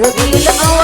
Rabiul Awal